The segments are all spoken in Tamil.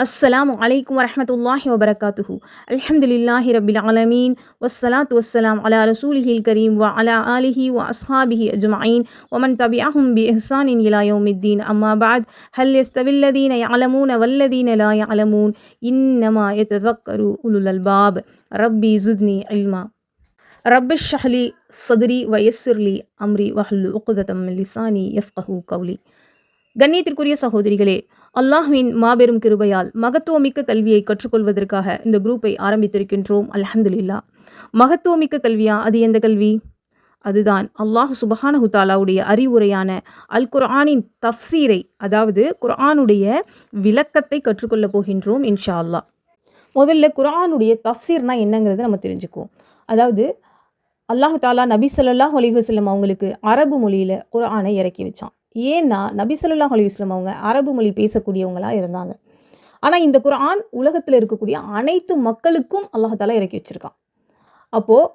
السلام عليكم ورحمة الله وبركاته الحمد لله رب العالمين والصلاة والسلام على رسوله الكريم وعلى آله وأصحابه أجمعين ومن تبعهم بإحسان إلى يوم الدين أما بعد هل يستوي الذين يعلمون والذين لا يعلمون إنما يتذكر أولو الألباب ربي زدني علما رب اشرح لي صدري ويسر لي أمري واحلل عقدة கண்ணியத்திற்குரிய சகோதரிகளே அல்லாஹ்வின் மாபெரும் கிருபையால் மகத்துவமிக்க கல்வியை கற்றுக்கொள்வதற்காக இந்த குரூப்பை ஆரம்பித்திருக்கின்றோம். அலஹம்துல்லா மகத்துவமிக்க கல்வியா? அது எந்த கல்வி? அதுதான் அல்லாஹ் சுபஹானஹு தாலாவுடைய அறிவுரையான அல் குர்ஆனின் தஃப்சீரை அதாவது குர்ஆனுடைய விளக்கத்தை கற்றுக்கொள்ளப் போகின்றோம் இன்ஷா அல்லாஹ் முதல்ல குர்ஆனுடைய தஃப்சீர்னா என்னங்கிறத நம்ம தெரிஞ்சுக்குவோம். அதாவது அல்லாஹ் தாலா நபி சொல்லாஹ் அலிஹசல்லம் அவங்களுக்கு அரபு மொழியில் குர்ஆனை இறக்கி வச்சான். ஏன்னா நபி ஸல்லல்லாஹு அவங்க அரபு மொழி பேசக்கூடியவங்களாக இருந்தாங்க. ஆனால் இந்த குரான் உலகத்தில் இருக்கக்கூடிய அனைத்து மக்களுக்கும் அல்லாஹாலா இறக்கி வச்சுருக்கான். அப்போது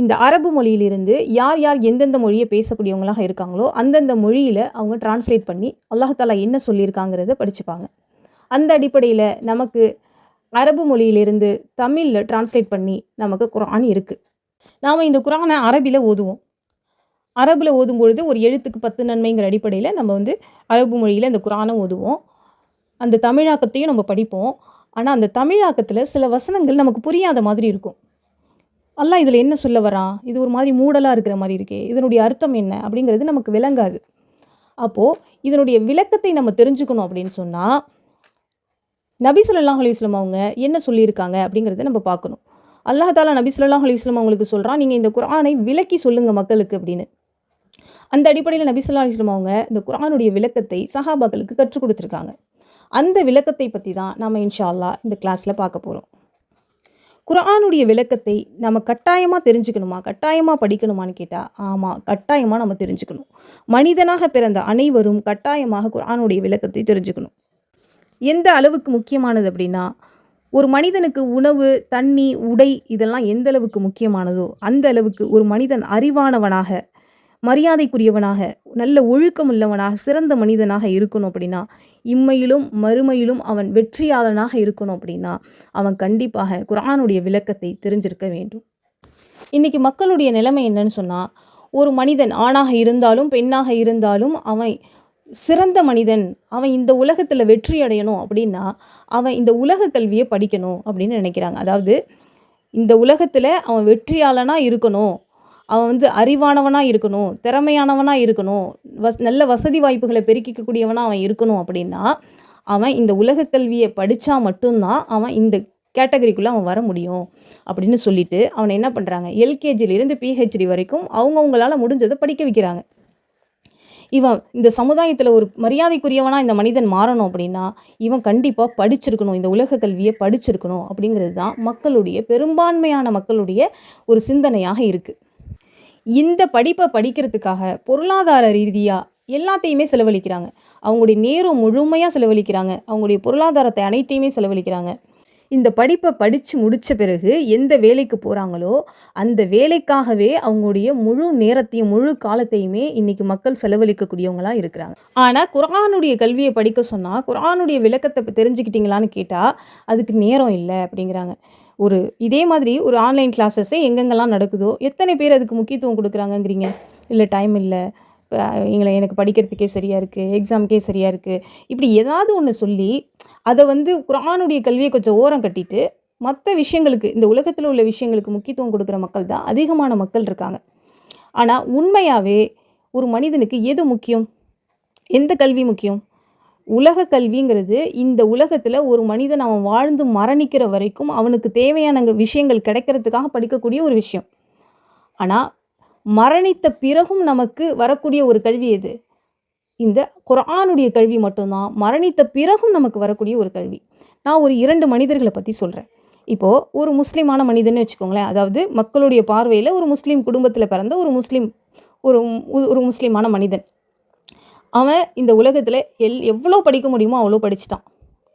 இந்த அரபு மொழியிலிருந்து யார் யார் எந்தெந்த மொழியை பேசக்கூடியவங்களாக இருக்காங்களோ அந்தந்த மொழியில் அவங்க டிரான்ஸ்லேட் பண்ணி அல்லாஹாலா என்ன சொல்லியிருக்காங்கிறத படிச்சுப்பாங்க. அந்த அடிப்படையில் நமக்கு அரபு மொழியிலிருந்து தமிழில் டிரான்ஸ்லேட் பண்ணி நமக்கு குரான் இருக்குது நாம் இந்த குரானை அரபியில் ஓதுவோம். அரபில் ஓதும் பொழுது ஒரு எழுத்துக்கு பத்து நன்மைங்கிற அடிப்படையில் நம்ம வந்து அரபு மொழியில் அந்த குரானை ஓதுவோம். அந்த தமிழாக்கத்தையும் நம்ம படிப்போம். ஆனால் அந்த தமிழாக்கத்தில் சில வசனங்கள் நமக்கு புரியாத மாதிரி இருக்கும். அல்லாஹ் இதில் என்ன சொல்ல வரான்? இது ஒரு மாதிரி மூடலாக இருக்கிற மாதிரி இருக்கே. இதனுடைய அர்த்தம் என்ன? அப்படிங்கிறது நமக்கு விளங்காது. அப்போது இதனுடைய விளக்கத்தை நம்ம தெரிஞ்சுக்கணும் அப்படின்னு சொன்னால் நபி ஸல்லல்லாஹு அவங்க என்ன சொல்லியிருக்காங்க அப்படிங்கிறத நம்ம பார்க்கணும். அல்லாஹ் தாலா நபி ஸல்லல்லாஹு அலைஹி அவங்களுக்கு சொல்கிறான் நீங்கள் இந்த குரானை விளக்கி சொல்லுங்கள் மக்களுக்கு அப்படின்னு. அந்த அடிப்படையில் நபிசுல்லா அலிஸ்லம் அவங்க இந்த குரானுடைய விளக்கத்தை சஹாபாக்களுக்கு கற்றுக் கொடுத்துருக்காங்க. அந்த விளக்கத்தை பற்றி தான் நம்ம இன்ஷா இந்த கிளாஸில் பார்க்க போகிறோம் குரானுடைய விளக்கத்தை நம்ம கட்டாயமாக தெரிஞ்சுக்கணுமா? கட்டாயமாக படிக்கணுமான்னு கேட்டால் ஆமாம் கட்டாயமாக நம்ம தெரிஞ்சுக்கணும். மனிதனாக பிறந்த அனைவரும் கட்டாயமாக குரானுடைய விளக்கத்தை தெரிஞ்சுக்கணும். எந்த அளவுக்கு முக்கியமானது அப்படின்னா ஒரு மனிதனுக்கு உணவு தண்ணி உடை இதெல்லாம் எந்த அளவுக்கு முக்கியமானதோ அந்த அளவுக்கு ஒரு மனிதன் அறிவானவனாக மரியாதைக்குரியவனாக நல்ல ஒழுக்கம் உள்ளவனாக சிறந்த மனிதனாக இருக்கணும் அப்படின்னா இம்மையிலும் மறுமையிலும் அவன் வெற்றியாளனாக இருக்கணும் அப்படின்னா அவன் கண்டிப்பாக குரானுடைய விளக்கத்தை தெரிஞ்சிருக்க வேண்டும். இன்றைக்கி மக்களுடைய நிலைமை என்னன்னு சொன்னால் ஒரு மனிதன் ஆணாக இருந்தாலும் பெண்ணாக இருந்தாலும் அவன் சிறந்த மனிதன் அவன் இந்த உலகத்தில் வெற்றி அடையணும் அப்படின்னா அவன் இந்த உலக கல்வியை படிக்கணும் அப்படின்னு நினைக்கிறாங்க. அதாவது இந்த உலகத்தில் அவன் வெற்றியாளனாக இருக்கணும் அவன் வந்து அறிவானவனாக இருக்கணும் திறமையானவனாக இருக்கணும் வஸ் நல்ல வசதி வாய்ப்புகளை பெருக்கிக்கக்கூடியவனாக அவன் இருக்கணும் அப்படின்னா அவன் இந்த உலக கல்வியை படித்தா மட்டும்தான் அவன் இந்த கேட்டகரிக்குள்ளே அவன் வர முடியும் அப்படின்னு சொல்லிட்டு அவனை என்ன பண்ணுறாங்க எல்கேஜியிலேருந்து பிஹெச்டி வரைக்கும் அவங்கவுங்களால் முடிஞ்சதை படிக்க வைக்கிறாங்க. இவன் இந்த சமுதாயத்தில் ஒரு மரியாதைக்குரியவனாக இந்த மனிதன் மாறணும் அப்படின்னா இவன் கண்டிப்பாக படிச்சிருக்கணும் இந்த உலக கல்வியை படிச்சிருக்கணும் அப்படிங்கிறது தான் மக்களுடைய பெரும்பான்மையான மக்களுடைய ஒரு சிந்தனையாக இருக்குது இந்த படிப்பை படிக்கிறதுக்காக பொருளாதார ரீதியாக எல்லாத்தையுமே செலவழிக்கிறாங்க. அவங்களுடைய நேரம் முழுமையாக செலவழிக்கிறாங்க. அவங்களுடைய பொருளாதாரத்தை அனைத்தையுமே செலவழிக்கிறாங்க. இந்த படிப்பை படித்து முடித்த பிறகு எந்த வேலைக்கு போகிறாங்களோ அந்த வேலைக்காகவே அவங்களுடைய முழு நேரத்தையும் முழு காலத்தையுமே இன்றைக்கி மக்கள் செலவழிக்கக்கூடியவங்களாக இருக்கிறாங்க. ஆனால் குரானுடைய கல்வியை படிக்க சொன்னால் குரானுடைய விளக்கத்தை தெரிஞ்சுக்கிட்டீங்களான்னு கேட்டால் அதுக்கு நேரம் இல்லை அப்படிங்கிறாங்க. ஒரு இதே மாதிரி ஒரு ஆன்லைன் கிளாஸஸே எங்கெங்கெல்லாம் நடக்குதோ எத்தனை பேர் அதுக்கு முக்கியத்துவம் கொடுக்குறாங்கங்கிறீங்க? இல்லை டைம் இல்லை. எங்களை எனக்கு படிக்கிறதுக்கே சரியாக இருக்குது எக்ஸாமுக்கே சரியாக இருக்குது இப்படி ஏதாவது ஒன்று சொல்லி அதை வந்து குரானுடைய கல்வியை கொஞ்சம் ஓரம் கட்டிட்டு மற்ற விஷயங்களுக்கு இந்த உலகத்தில் உள்ள விஷயங்களுக்கு முக்கியத்துவம் கொடுக்குற மக்கள் தான் அதிகமான மக்கள் இருக்காங்க. ஆனால் உண்மையாகவே ஒரு மனிதனுக்கு எது முக்கியம்? எந்த கல்வி முக்கியம்? உலக கல்விங்கிறது இந்த உலகத்தில் ஒரு மனிதன் அவன் வாழ்ந்து மரணிக்கிற வரைக்கும் அவனுக்கு தேவையான விஷயங்கள் கிடைக்கிறதுக்காக படிக்கக்கூடிய ஒரு விஷயம். ஆனால் மரணித்த பிறகும் நமக்கு வரக்கூடிய ஒரு கல்வி எது? இந்த குரானுடைய கல்வி மட்டும்தான். மரணித்த பிறகும் நமக்கு வரக்கூடிய ஒரு கல்வி. நான் ஒரு இரண்டு மனிதர்களை பற்றி சொல்கிறேன் இப்போது ஒரு முஸ்லீமான மனிதன்னு வச்சுக்கோங்களேன். அதாவது மக்களுடைய பார்வையில் ஒரு முஸ்லீம் குடும்பத்தில் பிறந்த ஒரு முஸ்லீம் ஒரு ஒரு முஸ்லீமான மனிதன். அவன் இந்த உலகத்தில் எல் எவ்வளோ படிக்க முடியுமோ அவ்வளோ படிச்சிட்டான்.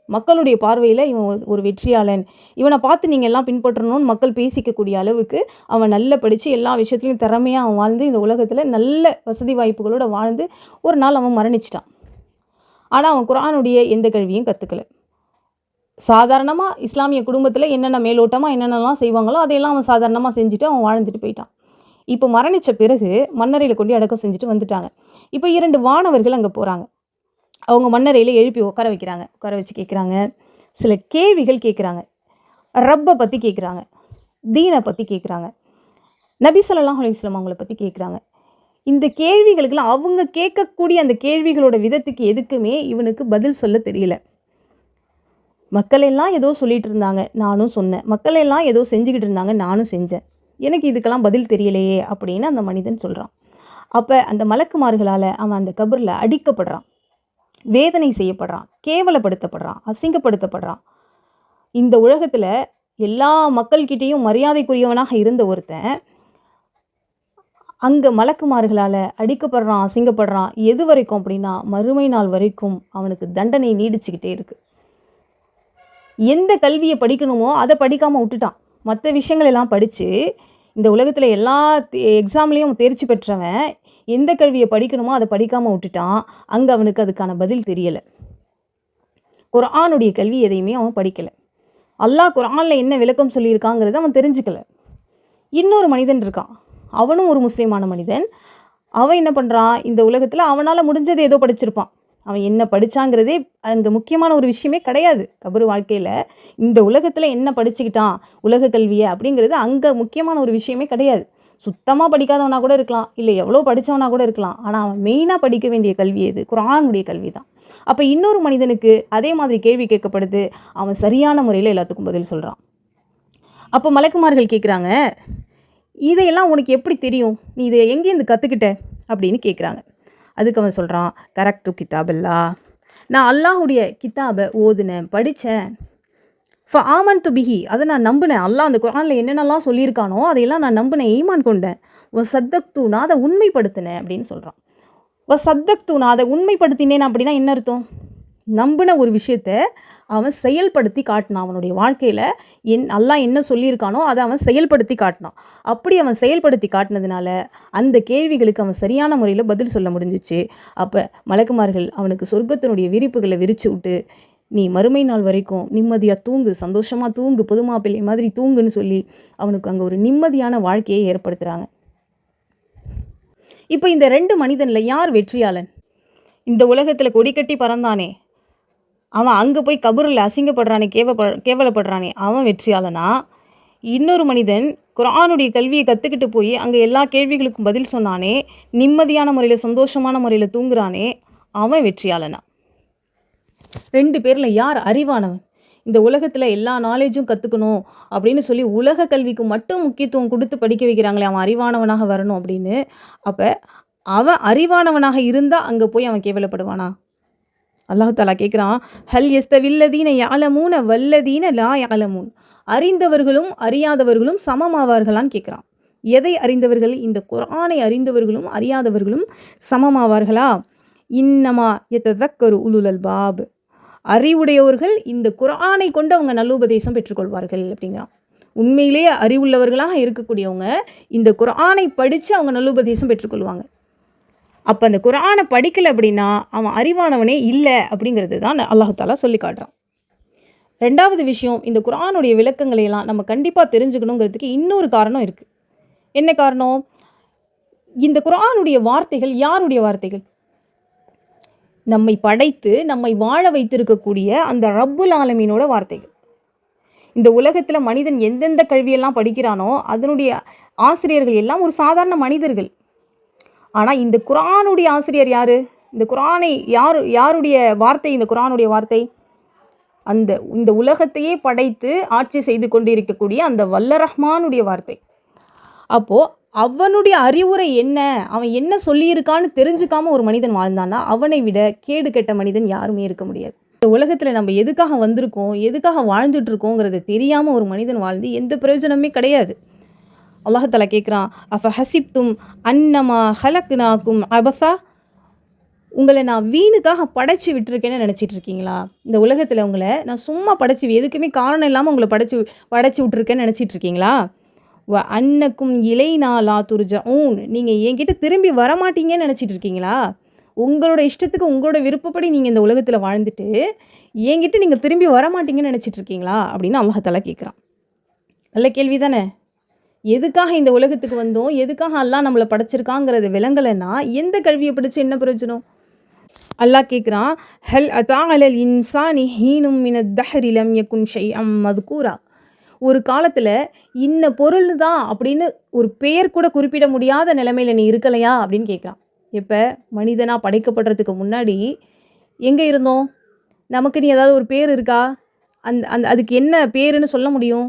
மக்களுடைய பார்வையில் இவன் ஒரு- வெற்றியாளன். இவனை பார்த்து நீங்கள் எல்லாம் பின்பற்றணும்னு மக்கள் பேசிக்கக்கூடிய அளவுக்கு அவன் நல்லா படித்து எல்லா விஷயத்துலையும் திறமையாக அவன் வாழ்ந்து இந்த உலகத்தில் நல்ல வசதி வாய்ப்புகளோடு வாழ்ந்து ஒரு நாள் அவன் மரணிச்சிட்டான். ஆனால் அவன் குரானுடைய எந்த கல்வியும் கற்றுக்கல சாதாரணமாக இஸ்லாமிய குடும்பத்தில் என்னென்ன மேலோட்டமாக என்னென்னலாம் செய்வாங்களோ அதையெல்லாம் அவன் சாதாரணமாக செஞ்சுட்டு அவன் வாழ்ந்துட்டு போயிட்டான். இப்போ மரணித்த பிறகு மண்ணறையில் கொண்டு அடக்கம் செஞ்சுட்டு வந்துட்டாங்க. இப்போ இரண்டு வானவர்கள் அங்கே போகிறாங்க அவங்க மண்ணறையில் எழுப்பி உட்கார வைக்கிறாங்க. உட்கார வச்சு கேட்குறாங்க சில கேள்விகள் கேட்குறாங்க ரப்பை பற்றி கேட்குறாங்க தீனை பற்றி கேட்குறாங்க நபி ஸல்லல்லாஹு அலைஹி அவங்கள பற்றி கேட்குறாங்க இந்த கேள்விகளுக்கெல்லாம் அவங்க கேட்கக்கூடிய அந்த கேள்விகளோட விதத்துக்கு எதுக்குமே இவனுக்கு பதில் சொல்ல தெரியல. மக்கள் எல்லாம் ஏதோ சொல்லிட்டு இருந்தாங்க. நானும் சொன்னேன். மக்கள் எல்லாம் ஏதோ செஞ்சுக்கிட்டு இருந்தாங்க. நானும் செஞ்சேன். எனக்கு இதுக்கெல்லாம் பதில் தெரியலையே அப்படின்னு அந்த மனிதன் சொல்கிறான் அப்போ அந்த மலக்குமார்களால் அவன் அந்த கபரில் அடிக்கப்படுறான். வேதனை செய்யப்படுறான். கேவலப்படுத்தப்படுறான். அசிங்கப்படுத்தப்படுறான். இந்த உலகத்தில் எல்லா மக்கள்கிட்டேயும் மரியாதைக்குரியவனாக இருந்த ஒருத்தன் அங்கே மலக்குமார்களால் அடிக்கப்படுறான் அசிங்கப்படுறான். எது வரைக்கும் அப்படின்னா மறுமை நாள் வரைக்கும் அவனுக்கு தண்டனை நீடிச்சுக்கிட்டே இருக்குது எந்த கல்வியை படிக்கணுமோ அதை படிக்காமல் விட்டுட்டான். மற்ற விஷயங்கள் எல்லாம் படித்து இந்த உலகத்தில் எல்லா எக்ஸாம்லேயும் தேர்ச்சி பெற்றவன் எந்த கல்வியை படிக்கணுமோ அதை படிக்காமல் விட்டுட்டான் அங்கே அவனுக்கு அதுக்கான பதில் தெரியலை. குரானுடைய கல்வி எதையுமே அவன் படிக்கலை. அல்லாஹ் குரானில் என்ன விளக்கம் சொல்லியிருக்காங்கிறத அவன் தெரிஞ்சுக்கல. இன்னொரு மனிதன் இருக்கான். அவனும் ஒரு முஸ்லீமான மனிதன். அவன் என்ன பண்ணுறான் இந்த உலகத்தில் அவனால் முடிஞ்சது ஏதோ படிச்சிருப்பான். அவன் என்ன படித்தாங்கிறதே அங்கே முக்கியமான ஒரு விஷயமே கிடையாது. கபரு வாழ்க்கையில் இந்த உலகத்தில் என்ன படிச்சுக்கிட்டான் உலக கல்வியை அப்படிங்கிறது அங்கே முக்கியமான ஒரு விஷயமே கிடையாது. சுத்தமாக படிக்காதவனா கூட இருக்கலாம் இல்லை எவ்வளோ படித்தவனா கூட இருக்கலாம். ஆனால் அவன் மெயினாக படிக்க வேண்டிய கல்வி எது? குரானுடைய கல்வி தான். அப்போ இன்னொரு மனிதனுக்கு அதே மாதிரி கேள்வி கேட்கப்படுது. அவன் சரியான முறையில் எல்லாத்துக்கும் பதில் சொல்கிறான் அப்போ மலக்குமார்கள் கேட்குறாங்க இதையெல்லாம் உனக்கு எப்படி தெரியும்? நீ இதை எங்கேருந்து கற்றுக்கிட்ட அப்படின்னு கேட்குறாங்க அதுக்கு அவன் சொல்கிறான் கரெக்டு கிதாபல்லா நான் அல்லாஹுடைய கித்தாபை ஓதுனேன் படித்தேன் ஃப ஆமன் து பிஹி. அதை நான் நம்பினேன். அல்லாஹ் அந்த குரானில் என்னென்னலாம் சொல்லியிருக்கானோ அதையெல்லாம் நான் நம்பினேன் ஈமான் கொண்டேன். ஒ சத்தக்து நான் அதை உண்மைப்படுத்தினேன் அப்படின்னு சொல்கிறான் ஒ சத்தக்து நான் அதை உண்மைப்படுத்தினேன் அப்படின்னா என்ன அர்த்தம்? நம்பின ஒரு விஷயத்த அவன் செயல்படுத்தி காட்டினான் அவனுடைய வாழ்க்கையில். என் நல்லா என்ன சொல்லியிருக்கானோ அதை அவன் செயல்படுத்தி காட்டினான். அப்படி அவன் செயல்படுத்தி காட்டினதுனால அந்த கேள்விகளுக்கு அவன் சரியான முறையில் பதில் சொல்ல முடிஞ்சிச்சு. அப்போ மலக்குமார்கள் அவனுக்கு சொர்க்கத்தினுடைய விரிப்புகளை விரிச்சு விட்டு நீ மறுமை நாள் வரைக்கும் நிம்மதியாக தூங்கு சந்தோஷமாக தூங்கு புது மாப்பிள்ளை மாதிரி தூங்குன்னு சொல்லி அவனுக்கு அங்கே ஒரு நிம்மதியான வாழ்க்கையை ஏற்படுத்துகிறாங்க இப்போ இந்த ரெண்டு மனிதனில் யார் வெற்றியாளன்? இந்த உலகத்தில் கொடி கட்டி பறந்தானே. அவன் அங்கே போய் கபூரில் அசிங்கப்படுறானே கேவப்ப கேவலப்படுறானே அவன் வெற்றியாளனா? இன்னொரு மனிதன் குரானுடைய கல்வியை கற்றுக்கிட்டு போய் அங்கே எல்லா கேள்விகளுக்கும் பதில் சொன்னானே நிம்மதியான முறையில் சந்தோஷமான முறையில் தூங்குறானே அவன் வெற்றியாளனா? ரெண்டு பேரில் யார் அறிவானவன்? இந்த உலகத்தில் எல்லா நாலேஜும் கற்றுக்கணும் அப்படின்னு சொல்லி உலக கல்விக்கு மட்டும் முக்கியத்துவம் கொடுத்து படிக்க வைக்கிறாங்களே அவன் அறிவானவனாக வரணும் அப்படின்னு. அப்போ அவன் அறிவானவனாக இருந்தால் அங்கே போய் அவன் கேவலப்படுவானா? அல்லாஹ் தாலா கேட்குறான் ஹல் எஸ்த வில்லதீன யாலமூன வல்லதீன லா யாலமூன் அறிந்தவர்களும் அறியாதவர்களும் சமமாவார்களான்னு கேட்குறான் எதை அறிந்தவர்கள்? இந்த குரானை அறிந்தவர்களும் அறியாதவர்களும் சமமாவார்களா? இன்னமா எத்ததக்கரு உலுலல் பாப். அறிவுடையவர்கள் இந்த குரானை கொண்டு அவங்க நல்லுபதேசம் பெற்றுக்கொள்வார்கள் அப்படிங்கிறான். உண்மையிலேயே அறிவுள்ளவர்களாக இருக்கக்கூடியவங்க இந்த குரானை படித்து அவங்க நல்லுபதேசம் பெற்றுக்கொள்வாங்க. அப்போ அந்த குரானை படிக்கலை அப்படின்னா அவன் அறிவானவனே இல்லை அப்படிங்கிறது தான் அல்லாஹாலா சொல்லி காட்டுறான். ரெண்டாவது விஷயம் இந்த குரானுடைய விளக்கங்களையெல்லாம் நம்ம கண்டிப்பாக தெரிஞ்சுக்கணுங்கிறதுக்கு இன்னொரு காரணம் இருக்குது என்ன காரணம்? இந்த குரானுடைய வார்த்தைகள் யாருடைய வார்த்தைகள்? நம்மை படைத்து நம்மை வாழ வைத்திருக்கக்கூடிய அந்த ரப்புல் ஆலமீனோட வார்த்தைகள். இந்த உலகத்தில் மனிதன் எந்தெந்த கல்வியெல்லாம் படிக்கிறானோ அதனுடைய ஆசிரியர்கள் எல்லாம் ஒரு சாதாரண மனிதர்கள். ஆனால் இந்த குரானுடைய ஆசிரியர் யார்? இந்த குரானை யார் யாருடைய வார்த்தை? இந்த குரானுடைய வார்த்தை? அந்த இந்த உலகத்தையே படைத்து ஆட்சி செய்து கொண்டிருக்கக்கூடிய அந்த வல்ல ரஹ்மானுடைய வார்த்தை. அப்போது அவனுடைய அறிவுரை என்ன? அவன் என்ன சொல்லியிருக்கான்னு தெரிஞ்சுக்காம ஒரு மனிதன் வாழ்ந்தான்னா அவனை விட கேடு கெட்ட மனிதன் யாருமே இருக்க முடியாது. இந்த உலகத்தில் நம்ம எதுக்காக வந்திருக்கோம்? எதுக்காக வாழ்ந்துட்டு இருக்கோங்கிறத தெரியாமல் ஒரு மனிதன் வாழ்ந்து எந்த பிரயோஜனமே கிடையாது. அல்லாஹால கேட்குறான் அஃப ஹசிப்தும் அன்னமா ஹலக்னாக்கும் அபசா உங்களை நான் வீணுக்காக படைச்சி விட்டுருக்கேன்னு நினச்சிட்டு இருக்கீங்களா? இந்த உலகத்தில் உங்களை நான் சும்மா படைச்சி எதுக்குமே காரணம் இல்லாமல் உங்களை படைச்சி படைச்சி விட்டுருக்கேன்னு நினச்சிட்டு இருக்கீங்களா? வ அன்னக்கும் இலை நாளா துர்ஜ ஊன் நீங்கள் என்கிட்ட திரும்பி வரமாட்டீங்கன்னு நினச்சிட்டு இருக்கீங்களா? உங்களோட இஷ்டத்துக்கு உங்களோட விருப்பப்படி நீங்கள் இந்த உலகத்தில் வாழ்ந்துட்டு என்கிட்ட நீங்கள் திரும்பி வரமாட்டீங்கன்னு நினச்சிட்டு இருக்கீங்களா? அப்படின்னு அல்லாஹாலா கேட்குறான் நல்ல கேள்வி தானே எதுக்காக இந்த உலகத்துக்கு வந்தோம்? எதுக்காக அல்லாஹ் நம்மளை படைச்சிருக்காங்கிறது விளங்கலைன்னா எந்த கல்வியை படித்து என்ன பிரயோஜனம்? அல்லாஹ் கேட்குறான் ஹல் அதாங்கலல் இன்சானி ஹீனும் மின தஹரிலம் யக்குன் ஷை அம் மதுக்கூரா ஒரு காலத்தில் இன்ன பொருள் தான் அப்படின்னு ஒரு பெயர் கூட குறிப்பிட முடியாத நிலைமையில் நீ இருக்கலையா? அப்படின்னு கேட்குறான் இப்போ மனிதனாக படைக்கப்படுறதுக்கு முன்னாடி எங்கே இருந்தோம்? நமக்கு நீ ஏதாவது ஒரு பேர் இருக்கா? அந்த அந்த அதுக்கு என்ன பேருன்னு சொல்ல முடியும்?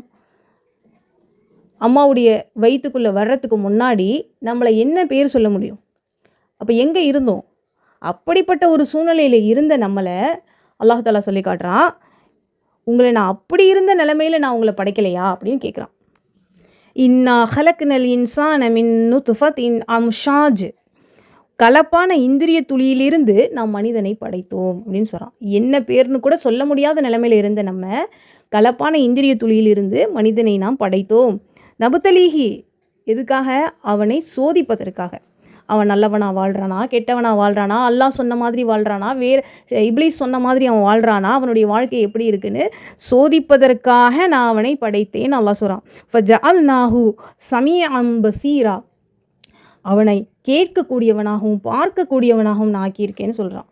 அம்மாவுடைய வயிற்றுக்குள்ளே வர்றதுக்கு முன்னாடி நம்மளை என்ன பேர் சொல்ல முடியும்? அப்போ எங்கே இருந்தோம்? அப்படிப்பட்ட ஒரு சூழ்நிலையில் இருந்த நம்மளை அல்லாஹாலா சொல்லி காட்டுறான் உங்களை நான் அப்படி இருந்த நிலமையில நான் உங்களை படைக்கலையா? அப்படின்னு கேட்குறான் இன்னா ஹலக்னல் இன்சான் மின் துஃபத் இன் அம்ஷாஜ். கலப்பான இந்திரிய துளியிலிருந்து நாம் மனிதனை படைத்தோம். அப்படின்னு சொல்கிறான் என்ன பேர்னு கூட சொல்ல முடியாத நிலமையில் இருந்த நம்ம கலப்பான இந்திரிய துளியிலிருந்து மனிதனை நாம் படைத்தோம். நபுத்தலீஹி எதுக்காக? அவனை சோதிப்பதற்காக. அவன் நல்லவனாக வாழ்கிறானா கெட்டவனாக வாழ்கிறானா அல்லாஹ் சொன்ன மாதிரி வாழ்கிறானா வேறு இப்ளீஸ் சொன்ன மாதிரி அவன் வாழ்கிறானா அவனுடைய வாழ்க்கை எப்படி இருக்குன்னு சோதிப்பதற்காக நான் அவனை படைத்தேன் அல்லாஹ் சொல்கிறான் ஃபஜ அல் நாஹூ சமிய அம்பசீரா அவனை கேட்கக்கூடியவனாகவும் பார்க்கக்கூடியவனாகவும் நான் ஆக்கியிருக்கேன்னு சொல்கிறான்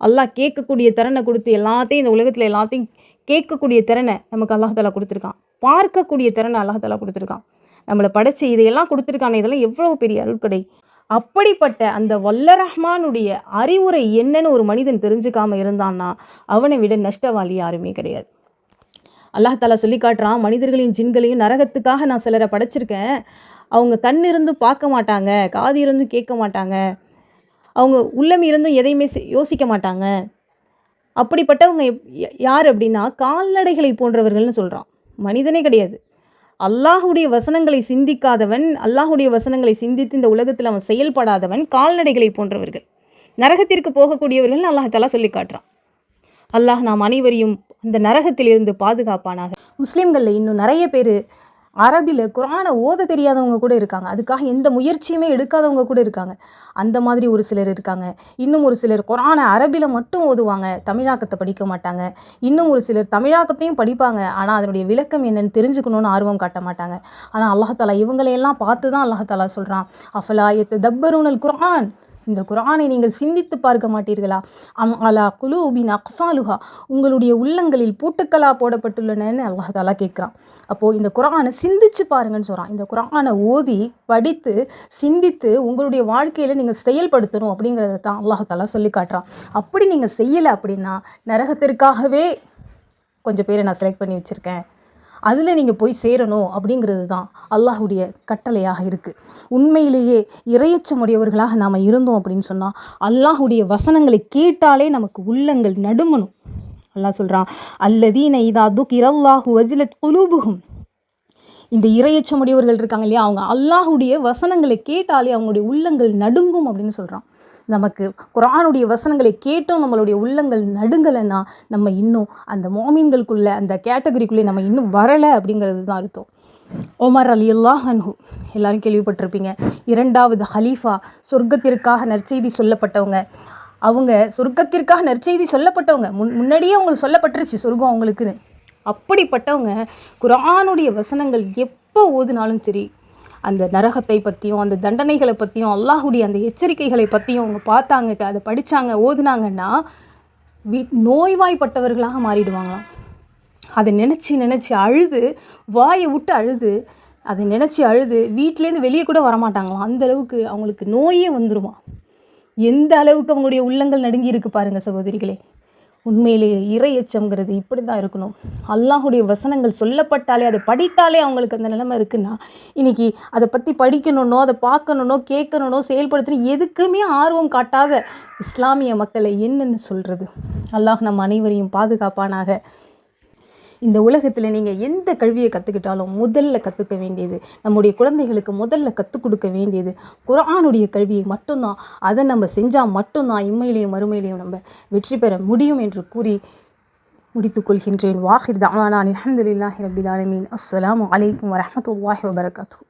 அல்லாஹ் கேட்கக்கூடிய திறனை கொடுத்து எல்லாத்தையும் இந்த உலகத்தில் எல்லாத்தையும் கேட்கக்கூடிய திறனை நமக்கு அல்லாஹாலா கொடுத்துருக்கான். பார்க்கக்கூடிய திறனை அல்லாஹாலா கொடுத்துருக்கான். நம்மளை படைச்சு இதையெல்லாம் கொடுத்துருக்கான இதெல்லாம் எவ்வளோ பெரிய அருட்கடை. அப்படிப்பட்ட அந்த வல்ல ரஹ்மானுடைய அறிவுரை என்னன்னு ஒரு மனிதன் தெரிஞ்சுக்காமல் இருந்தான்னா அவனை விட நஷ்டவாளி யாருமே கிடையாது. அல்லாஹாலா சொல்லி காட்டுறான் மனிதர்களையும் ஜின்களையும் நரகத்துக்காக நான் சிலரை படைச்சிருக்கேன். அவங்க கண் இருந்து பார்க்க மாட்டாங்க காது இருந்தும் கேட்க மாட்டாங்க. அவங்க உள்ளம் இருந்தும் எதையுமே யோசிக்க மாட்டாங்க. அப்படிப்பட்டவங்க யார் அப்படின்னா கால்நடைகளை போன்றவர்கள்னு சொல்கிறான் மனிதனே கிடையாது. அல்லாஹுடைய வசனங்களை சிந்திக்காதவன் அல்லாஹுடைய வசனங்களை சிந்தித்து இந்த உலகத்தில் அவன் செயல்படாதவன் கால்நடைகளை போன்றவர்கள். நரகத்திற்கு போகக்கூடியவர்கள் அல்லாஹாலா சொல்லி காட்டுறான். அல்லாஹ் நாம் அனைவரையும் அந்த நரகத்திலிருந்து பாதுகாப்பானாக. முஸ்லீம்களில் இன்னும் நிறைய பேர் அரபியில் குரானை ஓத தெரியாதவங்க கூட இருக்காங்க. அதுக்காக எந்த முயற்சியுமே எடுக்காதவங்க கூட இருக்காங்க. அந்த மாதிரி ஒரு சிலர் இருக்காங்க. இன்னும் ஒரு சிலர் குரானை அரபியில் மட்டும் ஓதுவாங்க. தமிழாக்கத்தை படிக்க மாட்டாங்க. இன்னும் ஒரு சிலர் தமிழாக்கத்தையும் படிப்பாங்க. ஆனால் அதனுடைய விளக்கம் என்னென்னு தெரிஞ்சுக்கணும்னு ஆர்வம் காட்ட மாட்டாங்க. ஆனால் அல்லாஹாலா இவங்களையெல்லாம் பார்த்து தான் அல்லாஹாலா சொல்கிறான் அஃபலா எத்து தப்பருனல் குரான்? இந்த குரானை நீங்கள் சிந்தித்து பார்க்க மாட்டீர்களா? அம் அலா குலூபின் அக்ஃபாலுஹா. உங்களுடைய உள்ளங்களில் பூட்டுக்களா போடப்பட்டுள்ளனன்னு அல்லாஹ் தாலா கேட்குறான். அப்போது இந்த குரானை சிந்திச்சு பாருங்கன்னு சொல்கிறான் இந்த குரானை ஓதி படித்து சிந்தித்து உங்களுடைய வாழ்க்கையில் நீங்கள் செயல்படுத்தணும் அப்படிங்கிறத தான் அல்லாஹாலா சொல்லி காட்டுறான். அப்படி நீங்கள் செய்யலை அப்படின்னா நரகத்திற்காகவே கொஞ்சம் பேரை நான் செலக்ட் பண்ணி வச்சுருக்கேன். அதில் நீங்கள் போய் சேரணும் அப்படிங்கிறது தான் அல்லாஹுடைய கட்டளையாக இருக்குது உண்மையிலேயே இரையச்சமுடையவர்களாக நாம் இருந்தோம் அப்படின்னு சொன்னால் அல்லாஹுடைய வசனங்களை கேட்டாலே நமக்கு உள்ளங்கள் நடுங்கணும். அல்லாஹ் சொல்கிறான் அல்லதீன இதா துக் இரல்லாஹு வஜிலத் குலூபுகும் இந்த இரையச்சமுடையவர்கள் இருக்காங்க இல்லையா? அவங்க அல்லாஹுடைய வசனங்களை கேட்டாலே அவங்களுடைய உள்ளங்கள் நடுங்கும் அப்படின்னு சொல்கிறான் நமக்கு குரானுடைய வசனங்களை கேட்டும் நம்மளுடைய உள்ளங்கள் நடுங்கலைன்னா நம்ம இன்னும் அந்த மோமீன்களுக்குள்ளே அந்த கேட்டகரிக்குள்ளே நம்ம இன்னும் வரலை அப்படிங்கிறது தான் அர்த்தம். ஒமர் அலி அல்லாஹ் அன்ஹு எல்லாரும் கேள்விப்பட்டிருப்பீங்க. இரண்டாவது ஹலீஃபா சொர்க்கத்திற்காக நற்செய்தி சொல்லப்பட்டவங்க. அவங்க சொர்க்கத்திற்காக நற்செய்தி சொல்லப்பட்டவங்க. முன் முன்னாடியே அவங்களுக்கு சொல்லப்பட்டுருச்சு சொர்க்கம் அவங்களுக்குன்னு. அப்படிப்பட்டவங்க குரானுடைய வசனங்கள் எப்போ ஓதுனாலும் சரி அந்த நரகத்தை பற்றியும் அந்த தண்டனைகளை பற்றியும் அல்லாஹுடைய அந்த எச்சரிக்கைகளை பற்றியும் அவங்க பார்த்தாங்க. அதை படித்தாங்க ஓதுனாங்கன்னா வீ நோய்வாய்ப்பட்டவர்களாக மாறிடுவாங்களாம். அதை நினச்சி நினச்சி அழுது வாயை விட்டு அழுது அதை நினச்சி அழுது வீட்டிலேருந்து வெளியே கூட வரமாட்டாங்களாம். அந்த அளவுக்கு அவங்களுக்கு நோயே வந்துருமா எந்த அளவுக்கு அவங்களுடைய உள்ளங்கள் நடுங்கி இருக்கு பாருங்கள் சகோதரிகளே. உண்மையிலேயே இறை எச்சம்ங்கிறது இப்படி தான் இருக்கணும். அல்லாஹுடைய வசனங்கள் சொல்லப்பட்டாலே அதை படித்தாலே அவங்களுக்கு அந்த நிலைமை இருக்குன்னா இன்றைக்கி அதை பற்றி படிக்கணுன்னோ அதை பார்க்கணுன்னோ கேட்கணுன்னோ செயல்படுத்தணும் எதுக்குமே ஆர்வம் காட்டாத இஸ்லாமிய மக்களை என்னென்னு சொல்கிறது அல்லாஹ் நம் அனைவரையும் பாதுகாப்பானாக. இந்த உலகத்தில் நீங்கள் எந்த கல்வியை கற்றுக்கிட்டாலும் முதல்ல கற்றுக்க வேண்டியது நம்முடைய குழந்தைகளுக்கு முதல்ல கற்றுக் கொடுக்க வேண்டியது குரானுடைய கல்வியை மட்டும்தான். அதை நம்ம செஞ்சால் மட்டும்தான் இம்மையிலையும் மறுமையிலையும் நம்ம வெற்றி பெற முடியும் என்று கூறி முடித்துக்கொள்கின்றேன் வாஹிர் தான் அலமதுல்லாஹி ரபில் ஆலமீன். அஸ்லாம் வலைக்கம் வரமத்துல்லாஹி வபரகாத்தூ